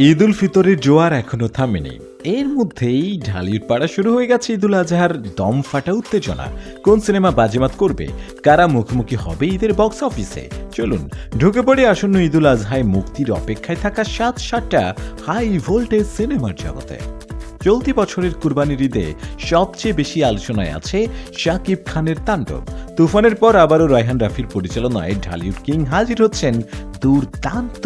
ঈদ উল ফিতরের জোয়ার এখনও থামেনি। এর মধ্যেই ঢালির পাড়া শুরু হয়ে গেছে ঈদুল আজহার দম ফাটা উত্তেজনা। কোন সিনেমা বাজিমাত করবে? কারা মুখোমুখি হবে ঈদের বক্স অফিসে? চলুন, ঢুকে পড়ে আসন্ন ঈদুল আজহায় মুক্তির অপেক্ষায় থাকা সাত সাতটা হাই ভোল্টেজ সিনেমার জগতে। চলতি বছরের কুরবানির ঈদে সবচেয়ে বেশি আলোচনায় আছে শাকিব খানের তাণ্ডব। তুফানের পর আবারও রায়হান রাফির পরিচালনায় ঢালিউড কিং হাজির হচ্ছেন দুর্দান্ত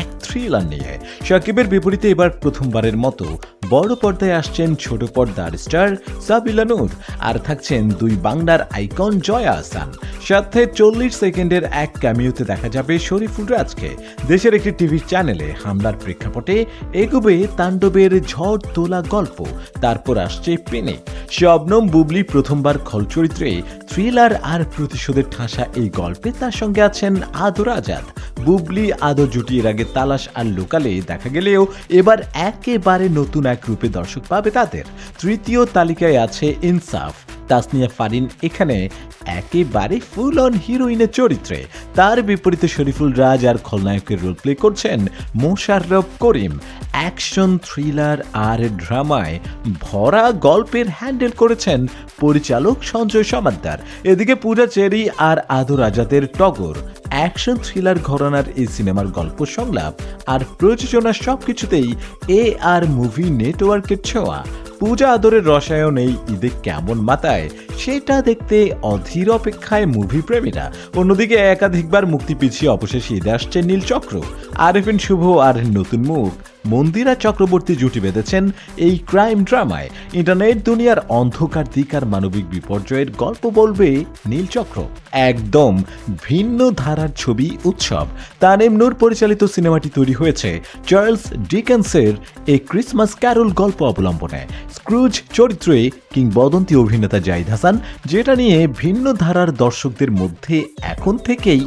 এক থ্রিলার নিয়ে। শাকিবের বিপরীতে এবার প্রথমবারের মতো বড় পর্দায় আসছেন ছোট পর্দার স্টার সাবিলা নূর আর থাকছেন দুই বাংলার আইকন জয়া আসান সাথে চল্লিশ সেকেন্ডের এক ক্যামিওতে দেখা যাবে শরীফুল রাজকে। দেশের একটি টিভি চ্যানেলে হামলার প্রেক্ষাপটে এগোবে তাণ্ডবের ঝড় তোলা গল্প। তারপর আসছে পেনে শবনম বুবলি প্রথমবার খল চরিত্রে থ্রিলার আর প্রতিশোধের ঠাসা এই গল্পে তার সঙ্গে আছেন আদর আজাদ। বুবলি আদর জুটি এর আগে তালাশ আর লোকালে দেখা গেলেও এবার একেবারে নতুন এক রূপে দর্শক পাবে তাদের। তৃতীয় তালিকায় আছে ইনসাফ। তাসনিয়া ফারিন এখানে একেবারে ফুল অন হিরোইনের চরিত্রে। তার বিপরীতে শরীফুল রাজ আর খলনায়কের রোল প্লে করছেন মোশাররফ করিম। অ্যাকশন থ্রিলার আর ড্রামায় ভরা গল্পের হ্যান্ডেল করেছেন পরিচালক সঞ্জয় সমাদ্দার। এদিকে পূজা চেরি আর আদর রাজাদের টগর অ্যাকশন থ্রিলার ঘরানার এই সিনেমার গল্প সংলাপ আর প্রযোজনা সবকিছুতেই এ আর মুভি নেটওয়ার্কের ছোঁয়া। পূজা আদরের রসায়ন এই ঈদে কেমন মাতায়? সেটা দেখতে অধীর অপেক্ষায় মুভি প্রেমীরা। অন্যদিকে একাধিকবার মুক্তি পিছিয়ে অবশেষে ঈদে আসছে নীলচক্র আরেফিন শুভ আর নতুন মুখ। মন্দিরা চক্রবর্তী জুটি বেঁধেছেন এই ক্রাইম ড্রামায় ইন্টারনেট দুনিয়ার অন্ধকার দিক আর মানবিক বিপর্যয়ের গল্প বলবে নীলচক্র একদম ভিন্ন ধারার ছবি উৎসব। তানেম নূর পরিচালিত সিনেমাটি তৈরি হয়েছে। চার্লস ডিকেন্সের এই ক্রিসমাস ক্যারল গল্প অবলম্বনে। স্ক্রুজ চরিত্রে কিংবদন্তি অভিনেতা জাহিদ হাসান যেটা নিয়ে ভিন্ন ধারার দর্শকদের মধ্যে এখন থেকেই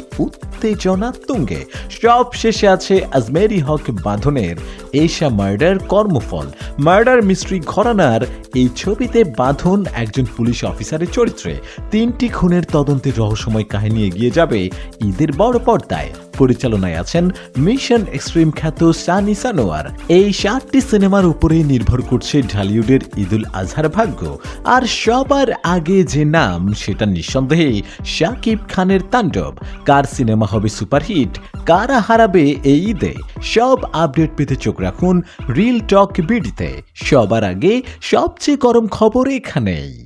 উত্তেজনা তুঙ্গে, সব শেষে আছে Azmeri Haque বাঁধনের Esha murder Karmaphal. Murder mystery ঘরানার এই ছবিতে বাঁধন একজন পুলিশ অফিসারের চরিত্রে। তিনটি খুনের তদন্তের রহস্যময় কাহিনী এগিয়ে যাবে ঈদের বড় পর্দায়। পরিচালনায় আছেন মিশন এক্সট্রিম খ্যাত সানি সানোয়ার। এই সাতটি সিনেমার উপরেই নির্ভর করছে ঢালিউডের ঈদুল আজহার ভাগ্য। আর সবার আগে যে নাম, সেটা নিঃসন্দেহে শাকিব খানের তাণ্ডব। কার সিনেমা হবে সুপারহিট। কারা হারাবে এই ঈদে? সব আপডেট পেতে চোখ রাখুন রিল টক বিডিতে। সবার আগে সবচেয়ে গরম খবর এখানেই।